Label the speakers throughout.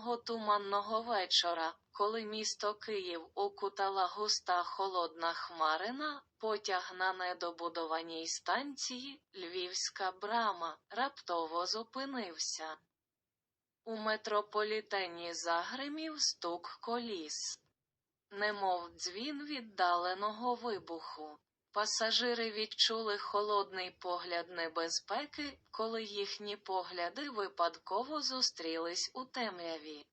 Speaker 1: одного туманного вечора, коли місто Київ окутала густа холодна хмарина, потяг на недобудованій станції Львівська брама раптово зупинився. У метрополітені загримів стук коліс. Немов дзвін віддаленого вибуху. Пасажири відчули холодний погляд небезпеки, коли їхні погляди випадково зустрілись у темряві.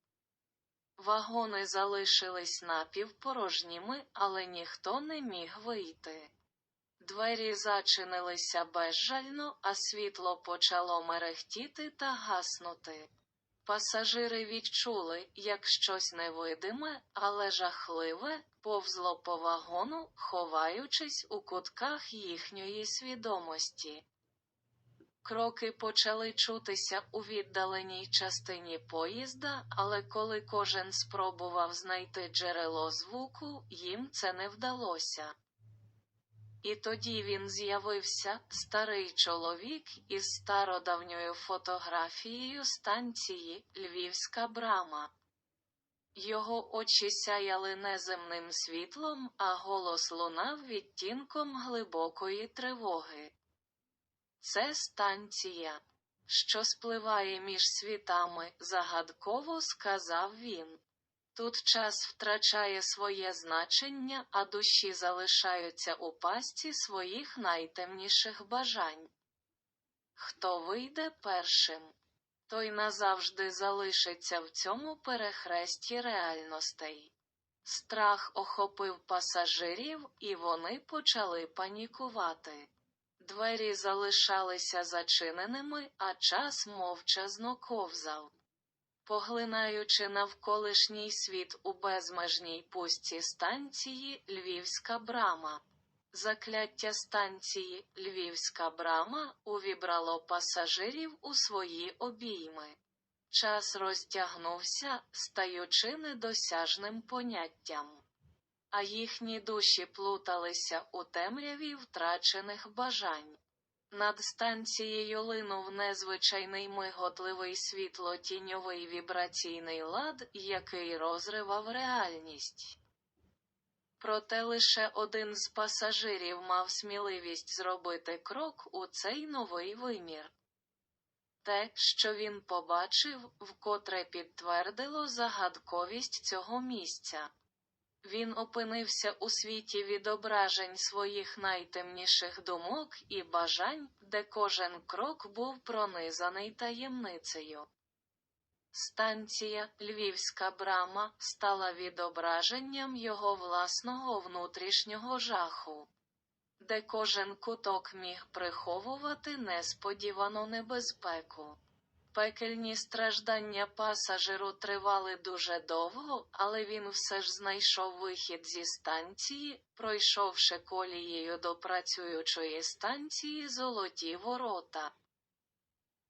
Speaker 1: Вагони залишились напівпорожніми, але ніхто не міг вийти. Двері зачинилися безжально, а світло почало мерехтіти та гаснути. Пасажири відчули, як щось невидиме, але жахливе, повзло по вагону, ховаючись у кутках їхньої свідомості. Кроки почали чутися у віддаленій частині поїзда, але коли кожен спробував знайти джерело звуку, їм це не вдалося. І тоді він з'явився, старий чоловік із стародавньою фотографією станції Львівська брама. Його очі сяяли неземним світлом, а голос лунав відтінком глибокої тривоги. Це станція, що спливає між світами, загадково сказав він. Тут час втрачає своє значення, а душі залишаються у пастці своїх найтемніших бажань. Хто вийде першим, той назавжди залишиться в цьому перехресті реальностей. Страх охопив пасажирів, і вони почали панікувати. Двері залишалися зачиненими, а час мовчазно ковзав. Поглинаючи навколишній світ у безмежній пустці станції Львівська брама. Закляття станції Львівська брама увібрало пасажирів у свої обійми. Час розтягнувся, стаючи недосяжним поняттям. А їхні душі плуталися у темряві втрачених бажань. Над станцією линув незвичайний миготливий світло-тіньовий вібраційний лад, який розривав реальність. Проте лише один з пасажирів мав сміливість зробити крок у цей новий вимір. Те, що він побачив, вкотре підтвердило загадковість цього місця. Він опинився у світі відображень своїх найтемніших думок і бажань, де кожен крок був пронизаний таємницею. Станція Львівська брама стала відображенням його власного внутрішнього жаху, де кожен куток міг приховувати несподівану небезпеку. Пекельні страждання пасажиру тривали дуже довго, але він все ж знайшов вихід зі станції, пройшовши колією до працюючої станції Золоті ворота.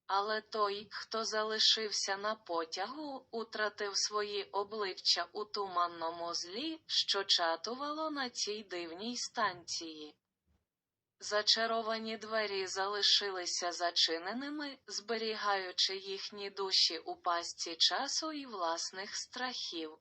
Speaker 1: Але той, хто залишився на потягу, утратив свої обличчя у туманному злі, що чатувало на цій дивній станції. Зачаровані двері залишилися зачиненими, зберігаючи їхні душі у пастці часу і власних страхів.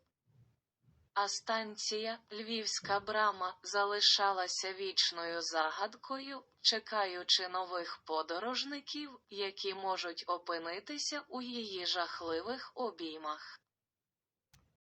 Speaker 1: А станція Львівська брама залишалася вічною загадкою, чекаючи нових подорожників, які можуть опинитися у її жахливих обіймах.